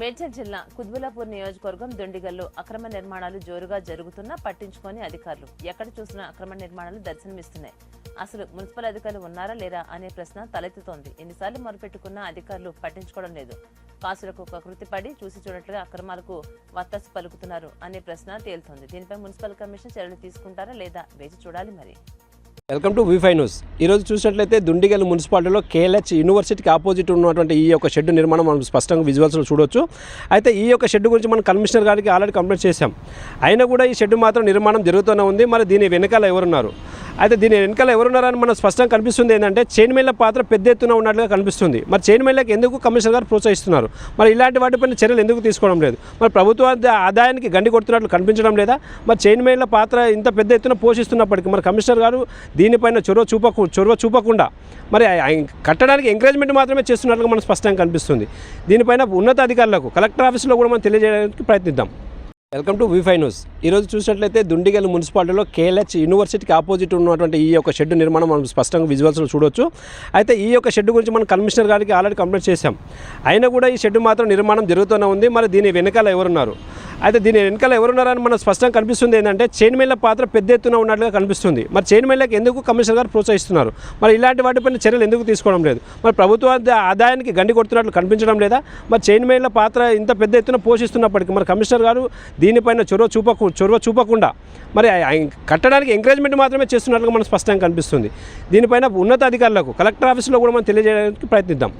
మేడ్చల్ జిల్లా కుద్బులాపూర్ నియోజకవర్గం దొండిగల్లో అక్రమ నిర్మాణాలు జోరుగా జరుగుతున్నా పట్టించుకొని అధికారులు. ఎక్కడ చూసినా అక్రమ నిర్మాణాలు దర్శనమిస్తున్నాయి. అసలు మున్సిపల్ అధికారులు ఉన్నారా లేరా అనే ప్రశ్న తలెత్తుతోంది. ఎన్నిసార్లు మొరుపెట్టుకున్నా అధికారులు పట్టించుకోవడం లేదు. కాసులకు కకృతి పడి చూసి చూడట్లుగా అక్రమాలకు వత్తసు పలుకుతున్నారు అనే ప్రశ్న తేలుతోంది. దీనిపై మున్సిపల్ కమిషన్ చర్యలు తీసుకుంటారా లేదా వేచి చూడాలి మరి. వెల్కమ్ టు వీఫై న్యూస్ ఈరోజు చూసినట్లయితే దుండిగల్ మున్సిపాలిటీలో కేఎల్హెచ్ యూనివర్సిటీకి ఆపోజిట్ ఉన్నటువంటి ఈ యొక్క షెడ్ నిర్మాణం మనం స్పష్టంగా విజువల్స్లో చూడొచ్చు. అయితే ఈ యొక్క షెడ్ గురించి మనం కమిషనర్ గారికి ఆల్రెడీ కంప్లైంట్ చేశాం. అయినా కూడా ఈ షెడ్ మాత్రం నిర్మాణం జరుగుతూనే ఉంది. మరి దీని వెనకాల ఎవరున్నారు? అయితే దీని వెనకాల ఎవరున్నారని మనం స్పష్టంగా కనిపిస్తుంది ఏంటంటే చైన్మెన్ల పాత్ర పెద్ద ఎత్తున ఉన్నట్లుగా కనిపిస్తుంది. మరి చైన్మెన్లకు ఎందుకు కమిషనర్ గారు ప్రోత్సహిస్తున్నారు? మరి ఇలాంటి వాటిపైన చర్యలు ఎందుకు తీసుకోవడం లేదు? మరి ప్రభుత్వ ఆదాయానికి గండి కొడుతున్నట్లు కనిపించడం లేదా? మరి చైన్మెన్ల పాత్ర ఇంత పెద్ద ఎత్తున పోషిస్తున్నప్పటికీ మరి కమిషనర్ గారు దీనిపైన చొరవ చూపకు చొరవ చూపకుండా మరి కట్టడానికి ఎంకరేజ్మెంట్ మాత్రమే చేస్తున్నట్లుగా మనం స్పష్టంగా కనిపిస్తుంది. దీనిపైన ఉన్నత అధికారులకు కలెక్టర్ ఆఫీస్లో కూడా మనం తెలియజేయడానికి ప్రయత్నిద్దాం. వెల్కమ్ టు వీఫై న్యూస్. ఈరోజు చూసినట్లయితే దుండిగల్ మున్సిపాలిటీలో కేఎల్హెచ్ యూనివర్సిటీకి ఆపోజిట్ ఉన్నటువంటి ఈ యొక్క షెడ్ నిర్మాణం మనం స్పష్టంగా విజువల్స్లో చూడొచ్చు. అయితే ఈ యొక్క షెడ్ గురించి మనం కమిషనర్ గారికి ఆల్రెడీ కంప్లైంట్ చేశాం. అయినా కూడా ఈ షెడ్ మాత్రం నిర్మాణం జరుగుతూనే ఉంది. మరి దీని వెనకాల ఎవరున్నారు? అయితే దీని వెనకాల ఎవరున్నారని మనం స్పష్టంగా కనిపిస్తుంది ఏంటంటే చైన్మెన్ల పాత్ర పెద్ద ఎత్తున ఉన్నట్లుగా కనిపిస్తుంది. మరి చైన్మెన్లకు ఎందుకు కమిషనర్ గారు ప్రోత్సహిస్తున్నారు? మరి ఇలాంటి వాటిపైన చర్యలు ఎందుకు తీసుకోవడం లేదు? మరి ప్రభుత్వ ఆదాయానికి గండి కొడుతున్నట్లు కనిపించడం లేదా? మరి చైన్మెన్ల పాత్ర ఇంత పెద్ద ఎత్తున పోషిస్తున్నప్పటికీ మరి కమిషనర్ గారు దీనిపైన చొరవ చూపకు చొరవ చూపకుండా మరి కట్టడానికి ఎంకరేజ్మెంట్ మాత్రమే చేస్తున్నట్లుగా మనం స్పష్టంగా కనిపిస్తుంది. దీనిపైన ఉన్నత అధికారులకు కలెక్టర్ ఆఫీస్లో కూడా మనం తెలియజేయడానికి ప్రయత్నిద్దాం.